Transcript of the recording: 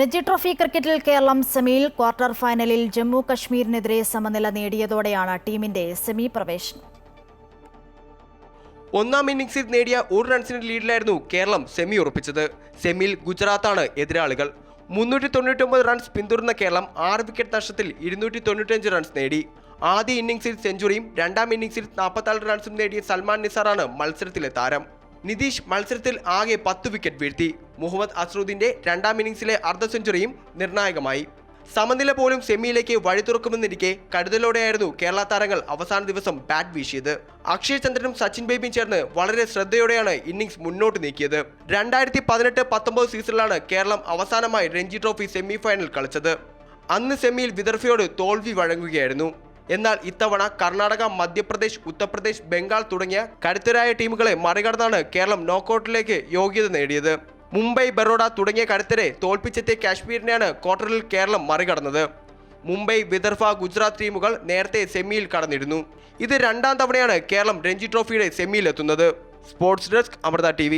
Ranji trophy ക്രിക്കറ്റിൽ കേരളം സെമിയിൽ quarter ഫൈനലിൽ ജമ്മു കശ്മീരിനെതിരെ സമനില നേടിയതോടെയാണ് ടീമിന്റെ സെമി പ്രവേശനം. ഒന്നാം ഇന്നിംഗ്സിൽ നേടിയ ഒരു റൺസിന്റെ ലീഡിലായിരുന്നു കേരളം സെമി ഉറപ്പിച്ചത്. സെമിയിൽ ഗുജറാത്താണ് എതിരാളികൾ. മുന്നൂറ്റി തൊണ്ണൂറ്റൊമ്പത് റൺസ് പിന്തുടർന്ന കേരളം ആറ് വിക്കറ്റ് നഷ്ടത്തിൽ ഇരുന്നൂറ്റി തൊണ്ണൂറ്റഞ്ച് റൺസ് നേടി. ആദ്യ ഇന്നിംഗ്സിൽ സെഞ്ചുറിയും രണ്ടാം ഇന്നിംഗ്സിൽ നാൽപ്പത്താറ് റൺസും നേടിയ സൽമാൻ നിസാറാണ് മത്സരത്തിലെ താരം. നിതീഷ് മത്സരത്തിൽ ആകെ പത്ത് വിക്കറ്റ് വീഴ്ത്തി. മുഹമ്മദ് അസ്രുദ്ദീന്റെ രണ്ടാം ഇന്നിംഗ്സിലെ അർദ്ധ സെഞ്ചുറിയും നിർണായകമായി. സമനില പോലും സെമിയിലേക്ക് വഴി തുറക്കുമെന്നിരിക്കെ കരുതലോടെയായിരുന്നു കേരള താരങ്ങൾ അവസാന ദിവസം ബാറ്റ് വീശിയത്. അക്ഷയ് ചന്ദ്രനും സച്ചിൻ ബേബിയും ചേർന്ന് വളരെ ശ്രദ്ധയോടെയാണ് ഇന്നിംഗ്സ് മുന്നോട്ട് നീക്കിയത്. രണ്ടായിരത്തി പതിനെട്ട് പത്തൊമ്പത് സീസണിലാണ് കേരളം അവസാനമായി രഞ്ജി ട്രോഫി സെമി ഫൈനൽ കളിച്ചത്. അന്ന് സെമിയിൽ വിദർഭയോട് തോൽവി വഴങ്ങുകയായിരുന്നു. എന്നാൽ ഇത്തവണ കർണാടക മധ്യപ്രദേശ് ഉത്തർപ്രദേശ് ബംഗാൾ തുടങ്ങിയ കരുത്തരായ ടീമുകളെ മറികടന്നാണ് കേരളം നോക്കൌട്ടിലേക്ക് യോഗ്യത നേടിയത്. മുംബൈ ബറോഡ തുടങ്ങിയ കരുത്തരെ തോൽപ്പിച്ചെത്തിയ കാശ്മീരിനെയാണ് ക്വാർട്ടറിൽ കേരളം മറികടന്നത്. മുംബൈ വിദർഭ ഗുജറാത്ത് ടീമുകൾ നേരത്തെ സെമിയിൽ കടന്നിരുന്നു. ഇത് രണ്ടാം തവണയാണ് കേരളം രഞ്ജി ട്രോഫിയുടെ സെമിയിലെത്തുന്നത്. Sports desk Amrutha T